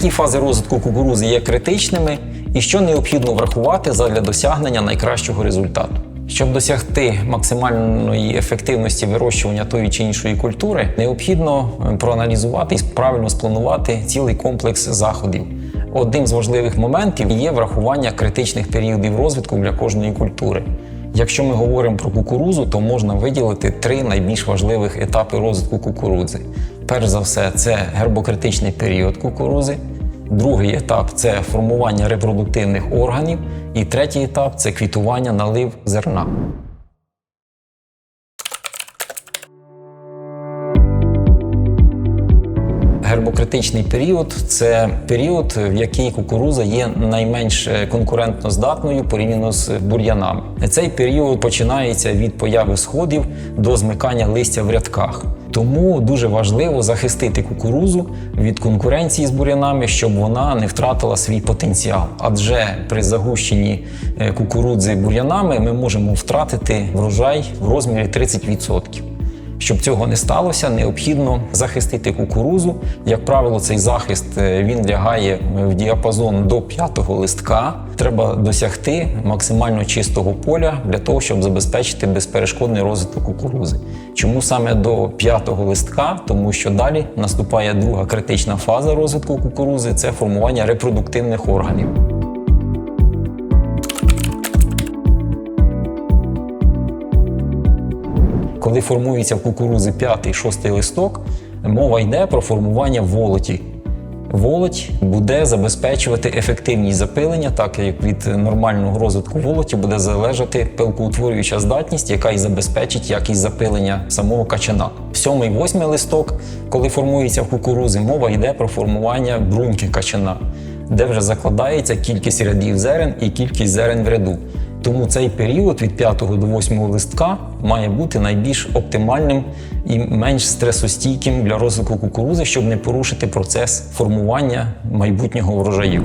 фази розвитку кукурузи є критичними і що необхідно врахувати задля досягнення найкращого результату. Щоб досягти максимальної ефективності вирощування тої чи іншої культури, необхідно е, проаналізувати і правильно спланувати цілий комплекс заходів. Одним з важливих моментів є врахування критичних періодів розвитку для кожної культури. Якщо ми говоримо про кукурузу, то можна виділити три найбільш важливих етапи розвитку кукурудзи. Перш за все, це гербокритичний період кукурузи. Другий етап це формування репродуктивних органів. І третій етап це квітування налив зерна. Гербокритичний період це період, в який кукуруза є найменш е, конкурентно здатною порівняно з бур'янами. Цей період починається від появи сходів до змикання листя в рядках. Тому дуже важливо захистити кукурузу від конкуренції з бур'янами, щоб вона не втратила свій потенціал. Адже при загущенні е, кукурудзи бур'янами ми можемо втратити врожай в розмірі 30%. Щоб цього не сталося, необхідно захистити кукурузу. Як правило, цей захист е, він лягає в діапазон до п'ятого листка. Треба досягти максимально чистого поля для того, щоб забезпечити безперешкодний розвиток кукурузи. Чому саме до п'ятого листка? Тому що далі наступає друга критична фаза розвитку кукурузи це формування репродуктивних органів. Коли формується в кукурузі п'ятий, шостий листок, мова йде про формування волоті. Волоть буде забезпечувати ефективність запилення, так як від нормального розвитку волоті буде залежати пилкоутворююча здатність, яка і забезпечить якість запилення самого качана. Сьомий, восьмий листок, коли формується в кукурузі, мова йде про формування бруньки качана, де вже закладається кількість рядів зерен і кількість зерен в ряду. Тому цей період від 5 до 8 листка має бути найбільш оптимальним і менш стресостійким для розвитку кукурузи, щоб не порушити процес формування майбутнього врожаю.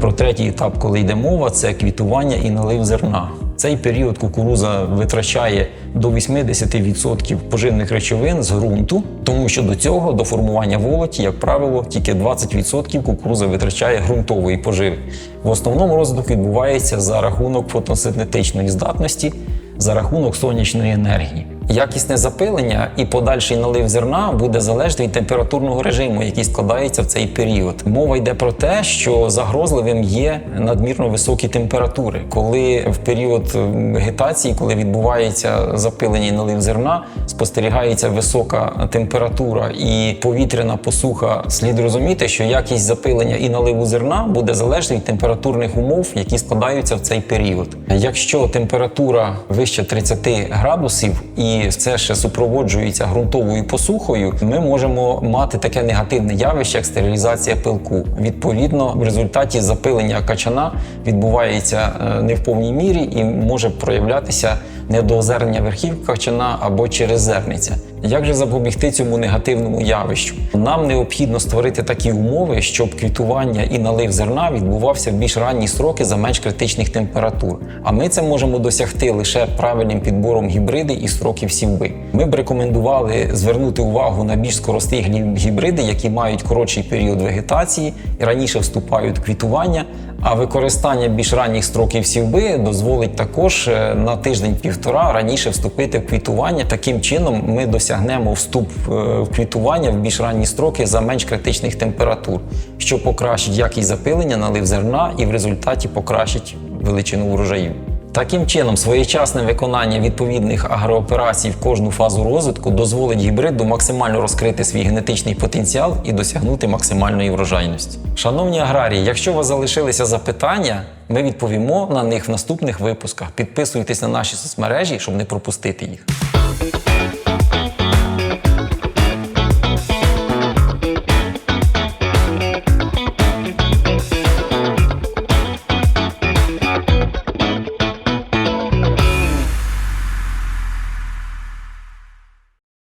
Про третій етап, коли йде мова, це квітування і налив зерна. Цей період кукуруза витрачає до 80% поживних речовин з ґрунту, тому що до цього, до формування волоті, як правило, тільки 20% кукуруза витрачає ґрунтової поживи. В основному розвиток відбувається за рахунок фотосинтетичної здатності, за рахунок сонячної енергії. Якісне запилення і подальший налив зерна буде залежати від температурного режиму, який складається в цей період. Мова йде про те, що загрозливим є надмірно високі температури. Коли в період вегетації, коли відбувається запилення і налив зерна, спостерігається висока температура і повітряна посуха, слід розуміти, що якість запилення і наливу зерна буде залежати від температурних умов, які складаються в цей період. Якщо температура вище 30 градусів і це ще супроводжується ґрунтовою посухою, ми можемо мати таке негативне явище, як стерилізація пилку. Відповідно, в результаті запилення качана відбувається е, не в повній мірі і може проявлятися недоозернення верхів качана або через зерниця. Як же запобігти цьому негативному явищу? Нам необхідно створити такі умови, щоб квітування і налив зерна відбувався в більш ранні строки за менш критичних температур. А ми це можемо досягти лише правильним підбором гібриди і строків сівби. Ми б рекомендували звернути увагу на більш скоростиглі гібриди, які мають коротший період вегетації і раніше вступають в квітування. А використання більш ранніх строків сівби дозволить також е, на тиждень-півтора раніше вступити в квітування. Таким чином ми досягнемо вступ е, в квітування в більш ранні строки за менш критичних температур, що покращить якість запилення, налив зерна і в результаті покращить величину врожаю. Таким чином, своєчасне виконання відповідних агрооперацій в кожну фазу розвитку дозволить гібриду максимально розкрити свій генетичний потенціал і досягнути максимальної врожайності. Шановні аграрії, якщо у вас залишилися запитання, ми відповімо на них в наступних випусках. Підписуйтесь на наші соцмережі, щоб не пропустити їх.